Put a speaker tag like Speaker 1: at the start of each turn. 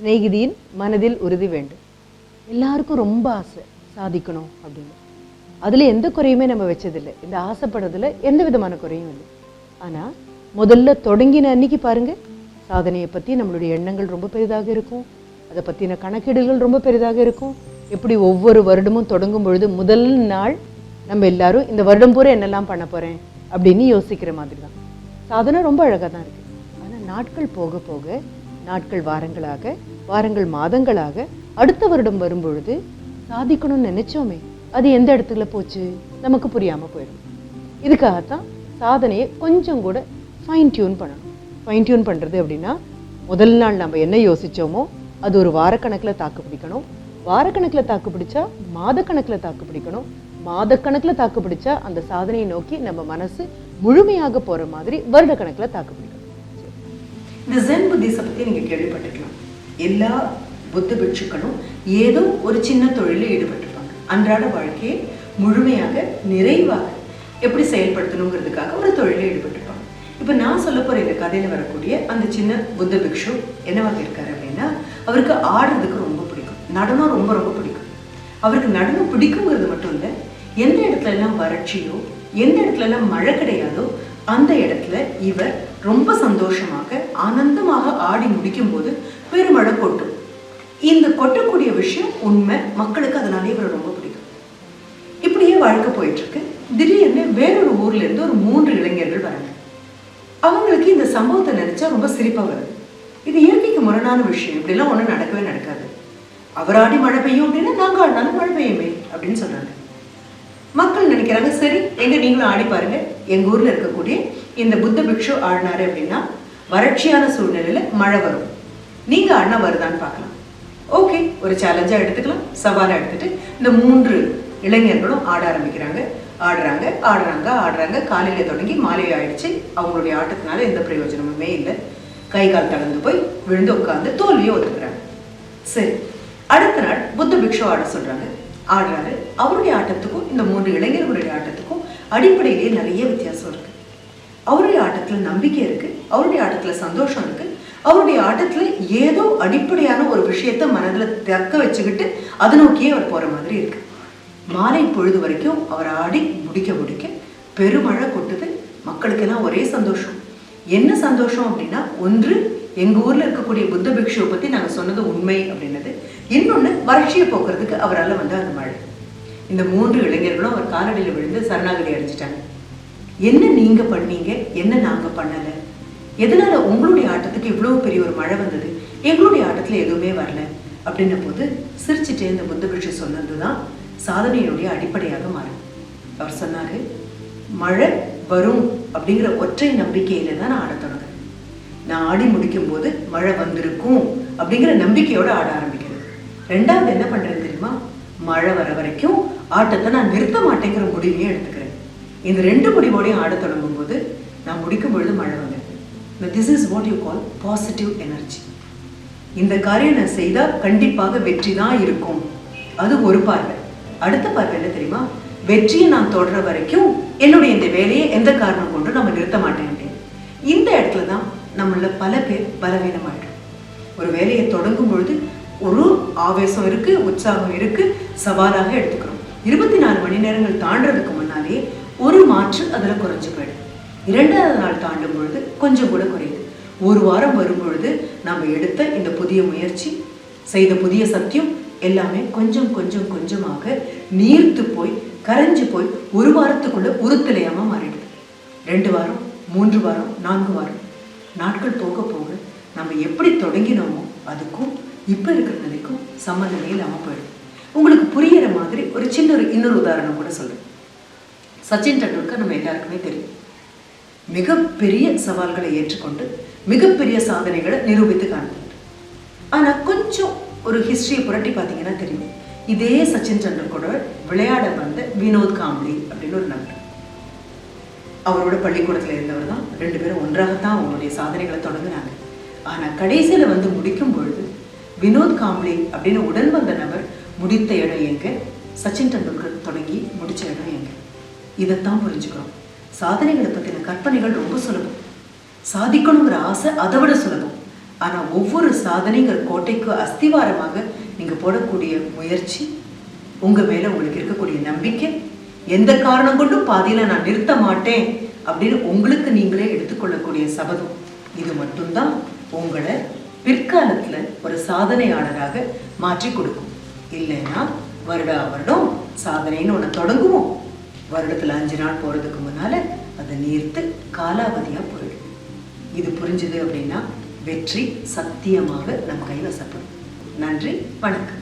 Speaker 1: சிநேகிதியின் மனதில் உறுதி வேண்டும். எல்லாருக்கும் ரொம்ப ஆசை சாதிக்கணும் அப்படின்னு. அதில் எந்த குறையுமே நம்ம வச்சதில்லை. இந்த ஆசைப்படுறதுல எந்த விதமான குறையும் இல்லை. ஆனால் முதல்ல தொடங்கின அன்னைக்கு பாருங்க சாதனையை பற்றி நம்மளுடைய எண்ணங்கள் ரொம்ப பெரிதாக இருக்கும். அதை பற்றின கணக்கீடுகள் ரொம்ப பெரிதாக இருக்கும். எப்படி ஒவ்வொரு வருடமும் தொடங்கும் பொழுது முதல் நாள் நம்ம எல்லாரும் இந்த வருடம் பூரா என்னெல்லாம் பண்ண போகிறேன் அப்படின்னு யோசிக்கிற மாதிரி தான். சாதனை ரொம்ப அழகாக தான் இருக்குது ஆனால் நாட்கள் போக போக நாட்கள் வாரங்களாக வாரங்கள் மாதங்களாக அடுத்த வருடம் வரும்பொழுது சாதிக்கணும்னு நினைச்சோமே அது எந்த இடத்துல போச்சு? நமக்கு புரியாமல் போயிடும். இதுக்காகத்தான் சாதனையை கொஞ்சம் கூட ஃபைன் டியூன் பண்ணணும். ஃபைன் டியூன் பண்ணுறது அப்படின்னா முதல் நாள் நம்ம என்ன யோசிச்சோமோ அது ஒரு வாரக்கணக்கில் தாக்கு பிடிக்கணும். வாரக்கணக்கில் தாக்கு பிடிச்சா மாதக்கணக்கில் தாக்கு பிடிக்கணும். மாதக்கணக்கில் தாக்கு பிடிச்சா அந்த சாதனையை நோக்கி நம்ம மனசு முழுமையாக போகிற மாதிரி வருடக்கணக்கில் தாக்கு பிடிக்கணும்.
Speaker 2: இந்த ஜென் புத்திசை பற்றி நீங்கள் கேள்விப்பட்டிருக்கலாம். எல்லா புத்த பிட்சுக்களும் ஏதோ ஒரு சின்ன தொழிலில் ஈடுபட்டிருப்பாங்க. அன்றாட வாழ்க்கையை முழுமையாக நிறைவாக எப்படி செயல்படுத்தணுங்கிறதுக்காக ஒரு தொழிலில் ஈடுபட்டிருப்பாங்க. இப்போ நான் சொல்ல போகிற இந்த கதையில் வரக்கூடிய அந்த சின்ன புத்த பிக்ஷு என்னவாக இருக்காரு அப்படின்னா அவருக்கு ஆடுறதுக்கு ரொம்ப பிடிக்கும். நடனம் ரொம்ப ரொம்ப பிடிக்கும். அவருக்கு நடனம் பிடிக்குங்கிறது மட்டும் இல்லை எந்த இடத்துல எல்லாம் வறட்சியோ எந்த இடத்துல எல்லாம் மழை கிடையாதோ அந்த இடத்துல இவர் ரொம்ப சந்தோஷமாக ஆனந்தமாக ஆடி முடிக்கும் போது பெருமழை கொட்டும். இந்த கொட்டக்கூடிய விஷயம் உண்மை. மக்களுக்கு அதனால இவரை ரொம்ப பிடிக்கும். இப்படியே வாழ்க்கை போயிட்டு இருக்கு திடீர்னு வேறொரு ஊர்ல இருந்து ஒரு மூன்று இளைஞர்கள் வராங்க. அவங்களுக்கு இந்த சம்பவத்தை நினைச்சா ரொம்ப சிரிப்பா வருது. இது இயற்கைக்கு முரணான விஷயம். இப்படிலாம் ஒன்றும் நடக்கவே நடக்காது. அவர் ஆடி மழை பெய்யும் அப்படின்னா நாங்கள் ஆடினாலும் மழை பெய்யுமே அப்படின்னு சொன்னாங்க நினைக்கிறாங்க. சரி எங்க நீங்களும் ஆடி பாருங்க. எங்க ஊர்ல இருக்கக்கூடிய இந்த புத்த பிக்ஷு ஆடினாரு அப்படின்னா வறட்சியான சூழ்நிலையில மழை வரும். நீங்க ஆடினா வருதான்னு பார்க்கலாம். ஓகே ஒரு சேலஞ்சா எடுத்துக்கலாம். சவாலா எடுத்துட்டு இந்த மூன்று இளைஞர்களும் ஆட ஆரம்பிக்கிறாங்க. ஆடுறாங்க ஆடுறாங்க ஆடுறாங்க. காலையில தொடங்கி மாலை ஆயிடுச்சு. அவங்களுடைய ஆட்டத்தினால எந்த பிரயோஜனமுமே இல்லை. கை கால் தளர்ந்து போய் விழுந்து உட்கார்ந்து தோல்வியை ஒத்துக்கிறாங்க. சரி அடுத்த நாள் புத்த பிக்ஷு ஆட சொல்றாங்க. ஆடுறாரு. அவருடைய ஆட்டத்துக்கும் இந்த மூன்று இளைஞர்களுடைய ஆட்டத்துக்கும் அடிப்படையிலேயே நிறைய வித்தியாசம் இருக்கு. அவருடைய ஆட்டத்துல நம்பிக்கை இருக்கு அவருடைய ஆட்டத்துல சந்தோஷம் இருக்கு. அவருடைய ஆட்டத்துல ஏதோ அடிப்படையான ஒரு விஷயத்த மனதுல தக்க வச்சுக்கிட்டு அதை நோக்கியே அவர் போற மாதிரி இருக்கு. மாலை பொழுது வரைக்கும் அவர் ஆடி முடிக்க முடிக்க பெருமழை கொட்டுது. மக்களுக்கெல்லாம் ஒரே சந்தோஷம். என்ன சந்தோஷம் அப்படின்னா ஒன்று எங்கள் ஊரில் இருக்கக்கூடிய புத்த பிக்ஷுவை பற்றி நாங்கள் சொன்னது உண்மை அப்படின்னது. இன்னொன்னு வறட்சியை போக்குறதுக்கு அவரால் வந்து அந்த மழை. இந்த மூன்று இளைஞர்களும் அவர் காலடியில் விழுந்து சரணாகதி அடைஞ்சிட்டாங்க. என்ன நீங்க பண்ணீங்க? என்ன நாங்கள் பண்ணலை? எதனால உங்களுடைய ஆட்டத்துக்கு இவ்வளோ பெரிய ஒரு மழை வந்தது? எங்களுடைய ஆட்டத்தில் எதுவுமே வரல. அப்படின்ன போது சிரிச்சுட்டே இந்த புத்த பிக்ஷு சொன்னதுதான் சாதனையினுடைய அடிப்படையாக மாறும். அவர் சொன்னார் மழை வரும் அப்படிங்கிற ஒற்றை நம்பிக்கையில தான் நான் ஆடத்தணும் நான் ஆடி முடிக்கும் போது மழை வந்திருக்கும் அப்படிங்கிற நம்பிக்கையோட ஆட ஆரம்பிக்கிறது ரெண்டாவது என்ன பண்றேன் தெரியுமா? மழை வர வரைக்கும் ஆட்டத்தை நான் நிறுத்த மாட்டேங்கிற முடிவையும் எடுத்துக்கிறேன். இந்த ரெண்டு முடிவோடையும் ஆடத் தொடங்கும் போது நான் முடிக்கும் பொழுது மழை வந்துடுது. This is what you call positive energy இந்த காரியம் நான் செய்தா கண்டிப்பாக வெற்றி தான் இருக்கும். அது ஒரு பார்வை. அடுத்த பார்வை என்ன தெரியுமா? வெற்றியை நான் தொடர வரைக்கும் என்னுடைய இந்த வேலையை எந்த காரணம் கொண்டு நம்ம நிறுத்த மாட்டேன் அப்படின்னு இந்த இடத்துல தான் நம்மள பல பேர் பலவீனமாயிடும். ஒரு வேலையை தொடங்கும் பொழுது ஒரு ஆவேசம் இருக்கு உற்சாகம் இருக்கு சவாலாக எடுத்துக்கிறோம். இருபத்தி நாலு மணி நேரங்கள் தாண்டறதுக்கு முன்னாலே ஒரு மாற்று அதில் குறைஞ்சு போயிடும். இரண்டாவது நாள் தாண்டும் பொழுது கொஞ்சம் கூட குறையுது. ஒரு வாரம் வரும் பொழுது நம்ம எடுத்த இந்த புதிய முயற்சி செய்த புதிய சத்தியம் எல்லாமே கொஞ்சம் கொஞ்சம் கொஞ்சமாக நீர்த்து போய் கரைஞ்சு போய் ஒரு வாரத்துக்குள்ள உருத்திலையாம மாறிடுது. ரெண்டு வாரம் மூன்று வாரம் நான்கு வாரம் நாட்கள் போக போக நம்ம எப்படி தொடங்கினோமோ அதுக்கும் இப்போ இருக்கிற நிலைக்கும் சம்மந்தமே இல்லாமல் போயிடும். உங்களுக்கு புரியிற மாதிரி ஒரு சின்ன ஒரு இன்னொரு உதாரணம் கூட சொல்றேன். சச்சின் டெண்டுல்கர் நம்ம எல்லாருக்குமே தெரியும். மிகப்பெரிய சவால்களை ஏற்றுக்கொண்டு மிகப்பெரிய சாதனைகளை நிரூபித்து காண்பித்தார் ஆனா கொஞ்சம் ஒரு ஹிஸ்டரியை புரட்டி பார்த்தீங்கன்னா தெரியும். இதே சச்சின் டெண்டுல்கரோட விளையாட வந்த வினோத் காம்ப்ளி அப்படின்னு ஒரு நபர் அவரோட பள்ளிக்கூடத்தில் இருந்தவர் தான். ரெண்டு பேரும் ஒன்றாகத்தான் அவங்களுடைய சாதனைகளை தொடங்கினாங்க. ஆனால் கடைசியில் வந்து முடிக்கும் பொழுது வினோத் காம்ப்ளி அப்படின்னு உடன் வந்த நபர் முடித்த இடம் எங்க? சச்சின் டெண்டுல்கர் தொடங்கி முடித்த இடம் எங்க? இதைத்தான் புரிஞ்சுக்கிறோம். சாதனைகளை பற்றின கற்பனைகள் ரொம்ப சுலபம். சாதிக்கணுங்கிற ஆசை அதை விட சுலபம். ஆனால் ஒவ்வொரு சாதனைங்கிற கோட்டைக்கு அஸ்திவாரமாக நீங்கள் போடக்கூடிய முயற்சி உங்கள் மேலே உங்களுக்கு இருக்கக்கூடிய நம்பிக்கை எந்த காரணம் கொண்டும் பாதியில நான் நிறுத்த மாட்டேன் அப்படின்னு உங்களுக்கு நீங்களே எடுத்துக்கொள்ளக்கூடிய சபதம். இது மட்டும்தான் உங்களை பிற்காலத்துல ஒரு சாதனையாளராக மாற்றி கொடுக்கும். இல்லைன்னா வருடா வருடம் சாதனைன்னு ஒன்று தொடங்குவோம். வருடத்துல அஞ்சு நாள் போறதுக்கு முன்னால அதை நீர்த்து காலாவதியா போயிடும். இது புரிஞ்சுது அப்படின்னா வெற்றி சத்தியமாக நம் கைவசப்படும். நன்றி வணக்கம்.